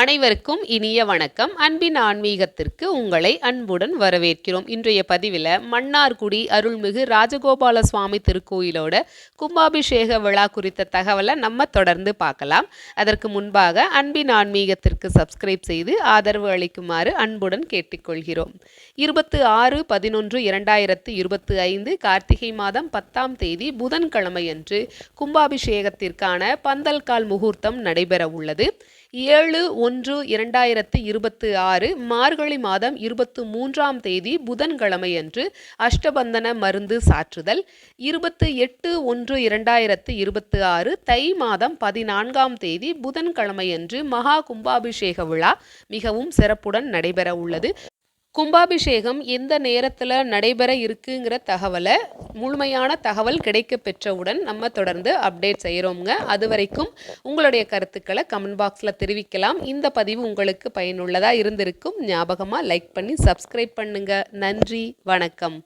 அனைவருக்கும் இனிய வணக்கம். அன்பின் ஆன்மீகத்திற்கு உங்களை அன்புடன் வரவேற்கிறோம். இன்றைய பதிவில் மன்னார்குடி அருள்மிகு ராஜகோபால சுவாமி திருக்கோயிலோட கும்பாபிஷேக விழா குறித்த தகவலை நம்ம தொடர்ந்து பார்க்கலாம். அதற்கு முன்பாக அன்பின் ஆன்மீகத்திற்கு சப்ஸ்கிரைப் செய்து ஆதரவு அளிக்குமாறு அன்புடன் கேட்டுக்கொள்கிறோம். இருபத்து ஆறு பதினொன்று இரண்டாயிரத்து இருபத்தி ஐந்து கார்த்திகை மாதம் பத்தாம் தேதி புதன்கிழமையன்று கும்பாபிஷேகத்திற்கான பந்தல்கால் முகூர்த்தம் நடைபெற உள்ளது ஏழு ஒன்று இரண்டாயிரத்து இருபத்து ஆறு மார்கழி மாதம் இருபத்து மூன்றாம் தேதி புதன்கிழமையன்று அஷ்டபந்தன மருந்து சாற்றுதல். இருபத்து எட்டு ஒன்று இரண்டாயிரத்து இருபத்து ஆறு தை மாதம் பதினான்காம் தேதி புதன்கிழமையன்று மகா கும்பாபிஷேக விழா மிகவும் சிறப்புடன் நடைபெற உள்ளது. கும்பாபிஷேகம் எந்த நேரத்தில் நடைபெற இருக்குங்கிற தகவலை முழுமையான தகவல் கிடைக்க பெற்றவுடன் நம்ம தொடர்ந்து அப்டேட் செய்கிறோங்க அது வரைக்கும் உங்களுடைய கருத்துக்களை கமெண்ட் பாக்ஸில் தெரிவிக்கலாம். இந்த பதிவு உங்களுக்கு பயனுள்ளதாக இருந்திருக்கும். ஞாபகமாக லைக் பண்ணி சப்ஸ்கிரைப் பண்ணுங்கள் நன்றி வணக்கம்.